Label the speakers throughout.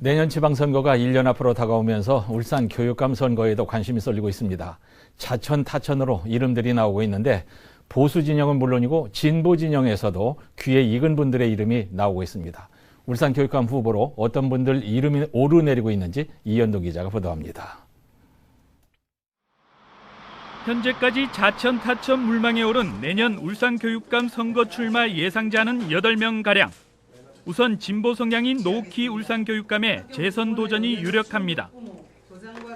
Speaker 1: 내년 지방선거가 1년 앞으로 다가오면서 울산 교육감 선거에도 관심이 쏠리고 있습니다. 자천 타천으로 이름들이 나오고 있는데 보수 진영은 물론이고 진보 진영에서도 귀에 익은 분들의 이름이 나오고 있습니다. 울산 교육감 후보로 어떤 분들 이름이 오르내리고 있는지 이현동 기자가 보도합니다.
Speaker 2: 현재까지 자천 타천 물망에 오른 내년 울산 교육감 선거 출마 예상자는 8명 가량. 우선 진보 성향인 노키 울산 교육감의 재선 도전이 유력합니다.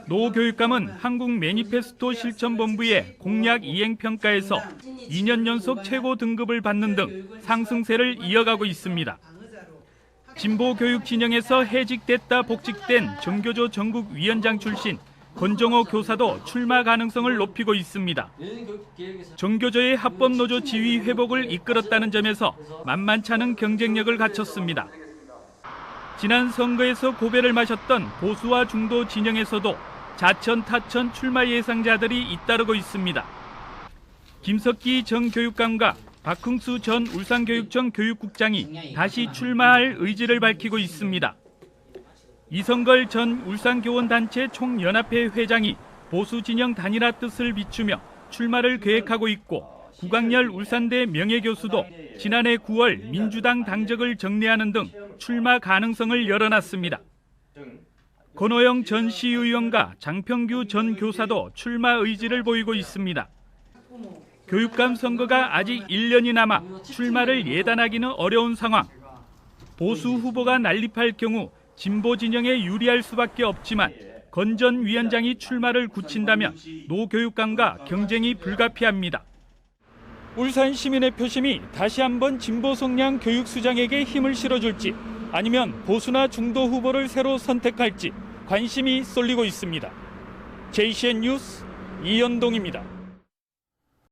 Speaker 2: 노 교육감은 한국 매니페스토 실천본부의 공약 이행 평가에서 2년 연속 최고 등급을 받는 등 상승세를 이어가고 있습니다. 진보 교육 진영에서 해직됐다 복직된 정교조 전국 위원장 출신 권정호 교사도 출마 가능성을 높이고 있습니다. 정교조의 합법 노조 지위 회복을 이끌었다는 점에서 만만찮은 경쟁력을 갖췄습니다. 지난 선거에서 고배를 마셨던 보수와 중도 진영에서도 자천 타천 출마 예상자들이 잇따르고 있습니다. 김석기 전 교육감과 박흥수 전 울산교육청 교육국장이 다시 출마할 의지를 밝히고 있습니다. 이성걸 전 울산교원단체 총연합회 회장이 보수 진영 단일화 뜻을 비추며 출마를 계획하고 있고 구강열 울산대 명예교수도 지난해 9월 민주당 당적을 정리하는 등 출마 가능성을 열어놨습니다. 권호영 전 시의원과 장평규 전 교사도 출마 의지를 보이고 있습니다. 교육감 선거가 아직 1년이 남아 출마를 예단하기는 어려운 상황. 보수 후보가 난립할 경우 진보 진영에 유리할 수밖에 없지만 건 전 위원장이 출마를 굳힌다면 노 교육감과 경쟁이 불가피합니다. 울산 시민의 표심이 다시 한번 진보 성향 교육 수장에게 힘을 실어줄지 아니면 보수나 중도 후보를 새로 선택할지 관심이 쏠리고 있습니다. JCN 뉴스 이현동입니다.